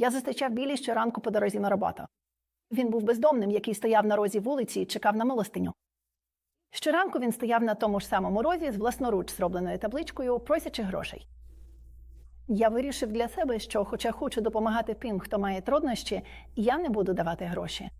Я зустрічав Білі щоранку по дорозі на роботу. Він був бездомним, який стояв на розі вулиці і чекав на милостиню. Щоранку він стояв на тому ж самому розі з власноруч зробленою табличкою, просячи грошей. Я вирішив для себе, що, хоча хочу допомагати тим, хто має труднощі, я не буду давати гроші.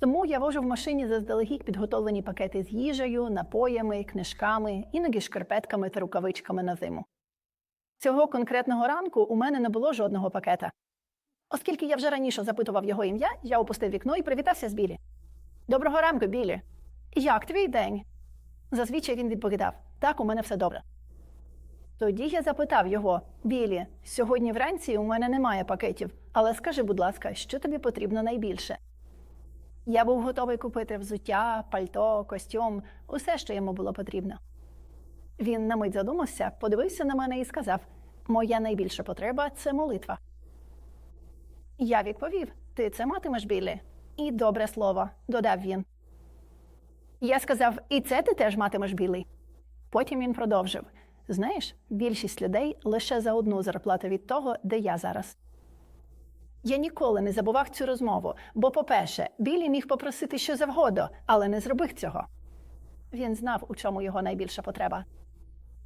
Тому я вожу в машині заздалегідь підготовлені пакети з їжею, напоями, книжками, іноді шкарпетками та рукавичками на зиму. Цього конкретного ранку у мене не було жодного пакета. Оскільки я вже раніше запитував його ім'я, я опустив вікно і привітався з Білі. Доброго ранку, Білі. Як твій день? Зазвичай він відповідав: Так, у мене все добре. Тоді я запитав його: Білі, сьогодні вранці у мене немає пакетів, але скажи, будь ласка, що тобі потрібно найбільше? Я був готовий купити взуття, пальто, костюм, усе, що йому було потрібно. Він на мить задумався, подивився на мене і сказав: Моя найбільша потреба це молитва. Я відповів: Ти це матимеш білі? І добре слово, додав він. Я сказав: І це ти теж матимеш білий. Потім він продовжив: Знаєш, більшість людей лише за одну зарплату від того, де я зараз. Я ніколи не забував цю розмову, бо, по-перше, Білі міг попросити що завгодно, але не зробив цього. Він знав, у чому його найбільша потреба.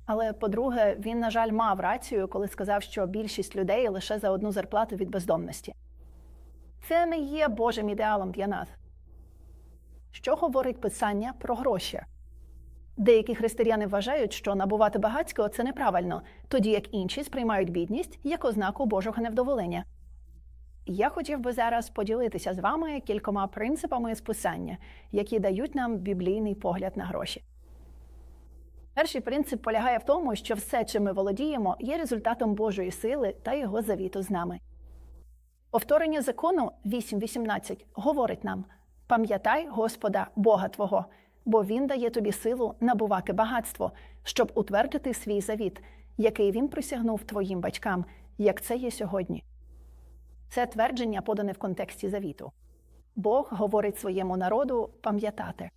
Але, по-друге, він, на жаль, мав рацію, коли сказав, що більшість людей лише за одну зарплату від бездомності. Це не є Божим ідеалом для нас. Що говорить писання про гроші? Деякі християни вважають, що набувати багатського це неправильно, тоді як інші сприймають бідність як ознаку Божого невдоволення. Я хотів би зараз поділитися з вами кількома принципами з писання, які дають нам біблійний погляд на гроші. Перший принцип полягає в тому, що все, чим ми володіємо, є результатом Божої сили та його завіту з нами. Повторення закону 8.18 говорить нам: пам'ятай Господа, Бога Твого, бо Він дає тобі силу набувати багатство, щоб утвердити свій завіт, який він присягнув твоїм батькам, як це є сьогодні. Це твердження подане в контексті завіту. Бог говорить своєму народу пам'ятати.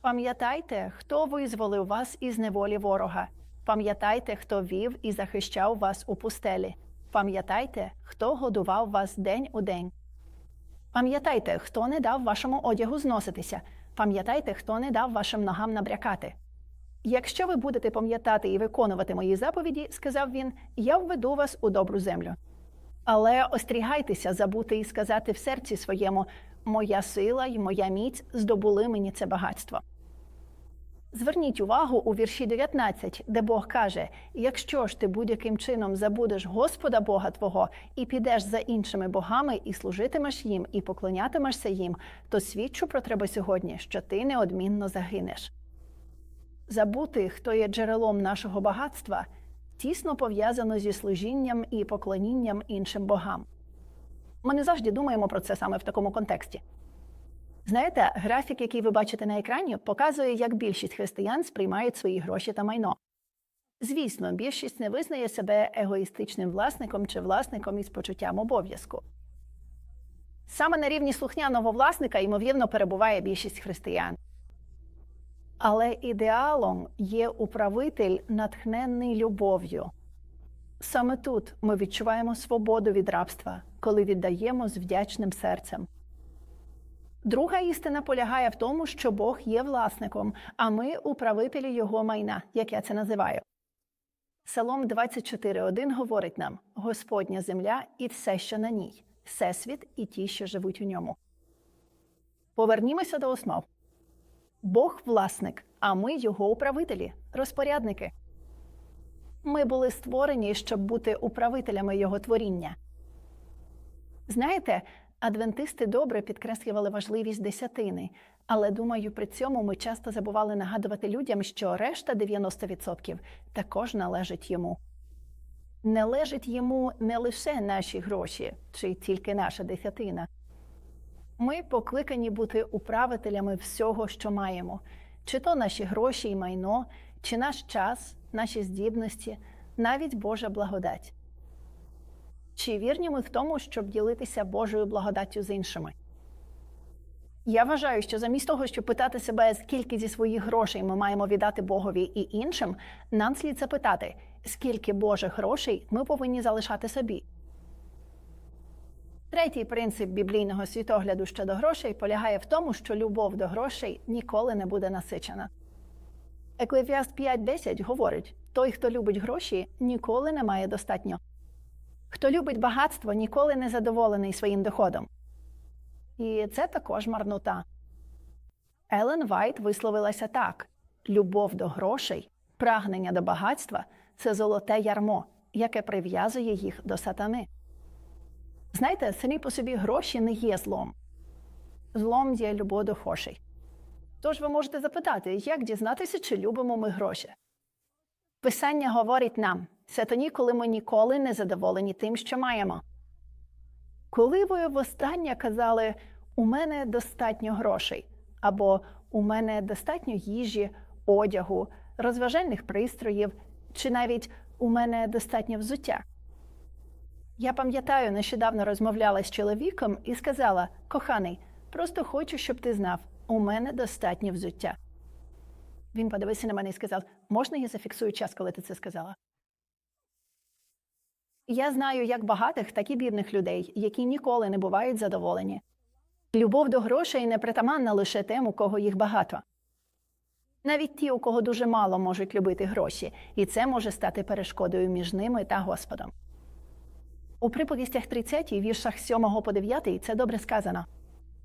Пам'ятайте, хто визволив вас із неволі ворога. Пам'ятайте, хто вів і захищав вас у пустелі. Пам'ятайте, хто годував вас день у день. Пам'ятайте, хто не дав вашому одягу зноситися. Пам'ятайте, хто не дав вашим ногам набрякати. Якщо ви будете пам'ятати і виконувати мої заповіді, сказав він, я введу вас у добру землю. Але остерігайтеся забути і сказати в серці своєму моя сила і моя міць здобули мені це багатство. Зверніть увагу у вірші 19, де Бог каже: якщо ж ти будь-яким чином забудеш Господа Бога Твого і підеш за іншими богами, і служитимеш їм, і поклонятимешся їм, то свідчу про тебе сьогодні, що ти неодмінно загинеш. Забути, хто є джерелом нашого багатства, тісно пов'язано зі служінням і поклонінням іншим богам. Ми не завжди думаємо про це саме в такому контексті. Знаєте, графік, який ви бачите на екрані, показує, як більшість християн сприймають свої гроші та майно. Звісно, більшість не визнає себе егоїстичним власником чи власником із почуттям обов'язку. Саме на рівні слухняного власника, ймовірно, перебуває більшість християн. Але ідеалом є управитель, натхненний любов'ю. Саме тут ми відчуваємо свободу від рабства, коли віддаємо з вдячним серцем. Друга істина полягає в тому, що Бог є власником, а ми управителі його майна, як я це називаю. Псалом 24.1 говорить нам: Господня земля і все, що на ній, всесвіт і ті, що живуть у ньому. Повернімося до основ. Бог власник, а ми його управителі, розпорядники. Ми були створені, щоб бути управителями його творіння. Знаєте, адвентисти добре підкреслювали важливість десятини, але думаю, при цьому ми часто забували нагадувати людям, що решта 90% також належить йому. Належить йому не лише наші гроші чи тільки наша десятина. Ми покликані бути управителями всього, що маємо, чи то наші гроші і майно, чи наш час, наші здібності, навіть Божа благодать. Чи вірні ми в тому, щоб ділитися Божою благодаттю з іншими? Я вважаю, що замість того, щоб питати себе, скільки зі своїх грошей ми маємо віддати Богові і іншим, нам слід запитати, скільки Божих грошей ми повинні залишати собі. Третій принцип біблійного світогляду щодо грошей полягає в тому, що любов до грошей ніколи не буде насичена. Еклефіаст 5.10 говорить: той, хто любить гроші, ніколи не має достатньо. Хто любить багатство, ніколи не задоволений своїм доходом. І це також марнота. Елен Вайт висловилася так: любов до грошей, прагнення до багатства це золоте ярмо, яке прив'язує їх до сатани. Знаєте, самі по собі гроші не є злом. Злом є любов до грошей. Тож ви можете запитати, як дізнатися, чи любимо ми гроші? Писання говорить нам це тоді, коли ми ніколи не задоволені тим, що маємо. Коли ви востаннє казали, у мене достатньо грошей, або у мене достатньо їжі, одягу, розважальних пристроїв, чи навіть у мене достатньо взуття. Я пам'ятаю, нещодавно розмовляла з чоловіком і сказала: коханий, просто хочу, щоб ти знав, у мене достатньо взуття. Він подивився на мене і сказав: можна я зафіксую час, коли ти це сказала? Я знаю як багатих, так і бідних людей, які ніколи не бувають задоволені. Любов до грошей не притаманна лише тим, у кого їх багато. Навіть ті, у кого дуже мало можуть любити гроші, і це може стати перешкодою між ними та Господом. У приповістях 30, віршах 7 по 9 це добре сказано.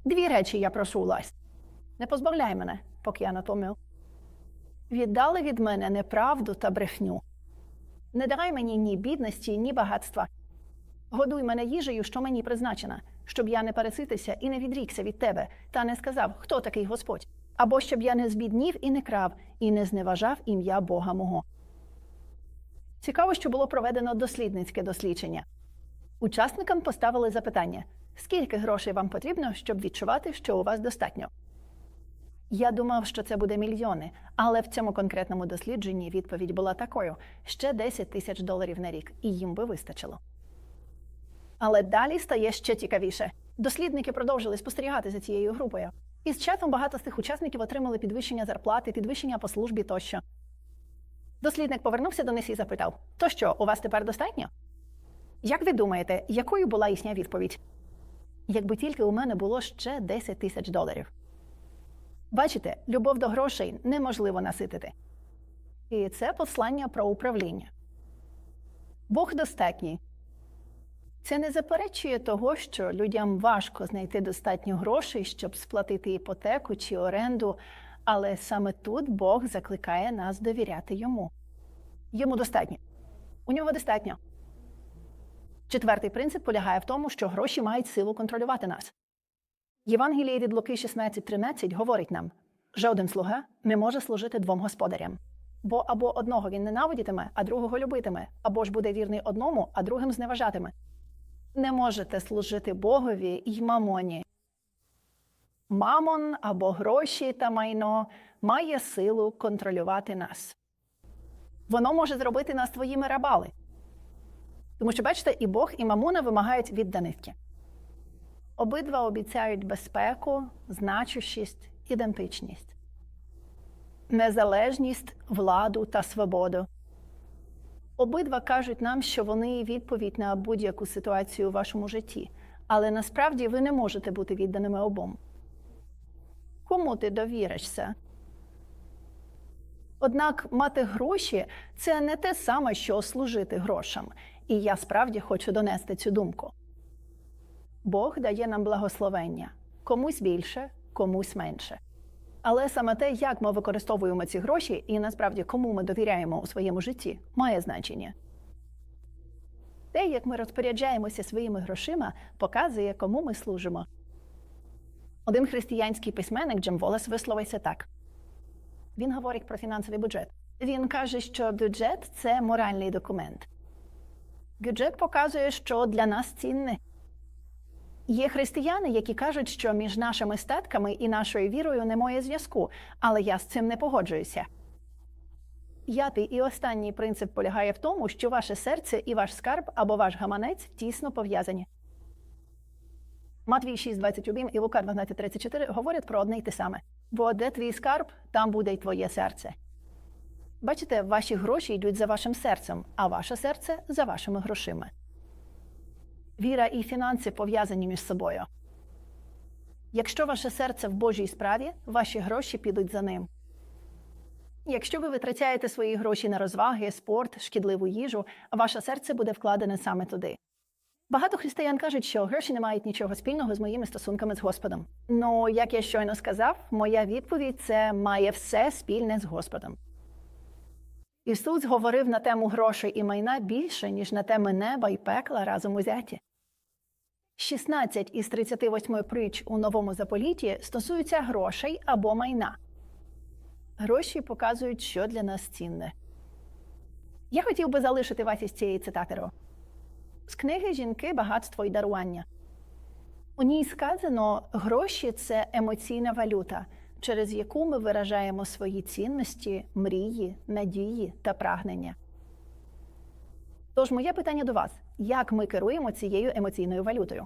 Дві речі я прошу ласть. Не позбавляй мене, поки я натомив. Віддали від мене неправду та брехню. Не дай мені ні бідності, ні багатства. Годуй мене їжею, що мені призначена, щоб я не переситися і не відрікся від тебе, та не сказав, хто такий Господь, або щоб я не збіднів і не крав, і не зневажав ім'я Бога мого. Цікаво, що було проведено дослідницьке дослідження. Учасникам поставили запитання: скільки грошей вам потрібно, щоб відчувати, що у вас достатньо? Я думав, що це буде мільйони, але в цьому конкретному дослідженні відповідь була такою: ще 10 тисяч доларів на рік, і їм би вистачило. Але далі стає ще цікавіше. Дослідники продовжили спостерігати за цією групою. І з часом багато з тих учасників отримали підвищення зарплати, підвищення по службі тощо. Дослідник повернувся до них і запитав: То що, у вас тепер достатньо? Як ви думаєте, якою була їхня відповідь? Якби тільки у мене було ще 10 тисяч доларів. Бачите, любов до грошей неможливо наситити. І це послання про управління. Бог достатній. Це не заперечує того, що людям важко знайти достатньо грошей, щоб сплатити іпотеку чи оренду, але саме тут Бог закликає нас довіряти йому. Йому достатньо. У нього достатньо. Четвертий принцип полягає в тому, що гроші мають силу контролювати нас. Євангеліє від Луки 16.13 говорить нам: жоден слуга не може служити двом господарям. Бо або одного він ненавидітиме, а другого любитиме, або ж буде вірний одному, а другим зневажатиме. Не можете служити Богові й мамоні. Мамон або гроші та майно має силу контролювати нас. Воно може зробити нас твоїми рабами. Тому що, бачите, і Бог, і мамуна вимагають відданитки. Обидва обіцяють безпеку, значущість, ідентичність, незалежність, владу та свободу. Обидва кажуть нам, що вони відповідь на будь-яку ситуацію у вашому житті, але насправді ви не можете бути відданими обом. Кому ти довіришся? Однак мати гроші це не те саме, що служити грошам, і я справді хочу донести цю думку. Бог дає нам благословення комусь більше, комусь менше. Але саме те, як ми використовуємо ці гроші, і насправді кому ми довіряємо у своєму житті, має значення. Те, як ми розпоряджаємося своїми грошима, показує, кому ми служимо. Один християнський письменник Джем Волес висловився так: він говорить про фінансовий бюджет. Він каже, що бюджет це моральний документ. Бюджет показує, що для нас цінне. Є християни, які кажуть, що між нашими статками і нашою вірою немає зв'язку, але я з цим не погоджуюся. П'ятий і останній принцип полягає в тому, що ваше серце і ваш скарб або ваш гаманець тісно пов'язані. Матвій 6.21 і Лука 12.34 говорять про одне й те саме. Бо де твій скарб, там буде й твоє серце. Бачите, ваші гроші йдуть за вашим серцем, а ваше серце за вашими грошима. Віра і фінанси пов'язані між собою. Якщо ваше серце в Божій справі, ваші гроші підуть за ним. Якщо ви витрачаєте свої гроші на розваги, спорт, шкідливу їжу, ваше серце буде вкладене саме туди. Багато християн кажуть, що гроші не мають нічого спільного з моїми стосунками з Господом. Ну, як я щойно сказав, моя відповідь це має все спільне з Господом. Ісус говорив на тему грошей і майна більше, ніж на теми неба і пекла разом узяті. 16 із 38 притч у новому заполіті стосуються грошей або майна. Гроші показують, що для нас цінне. Я хотів би залишити вас із цієї цитатеру з книги Жінки, багатство і дарування. У ній сказано, гроші це емоційна валюта, через яку ми виражаємо свої цінності, мрії, надії та прагнення. Тож, моє питання до вас: як ми керуємо цією емоційною валютою?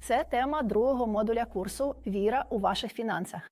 Це тема другого модуля курсу Віра у ваших фінансах.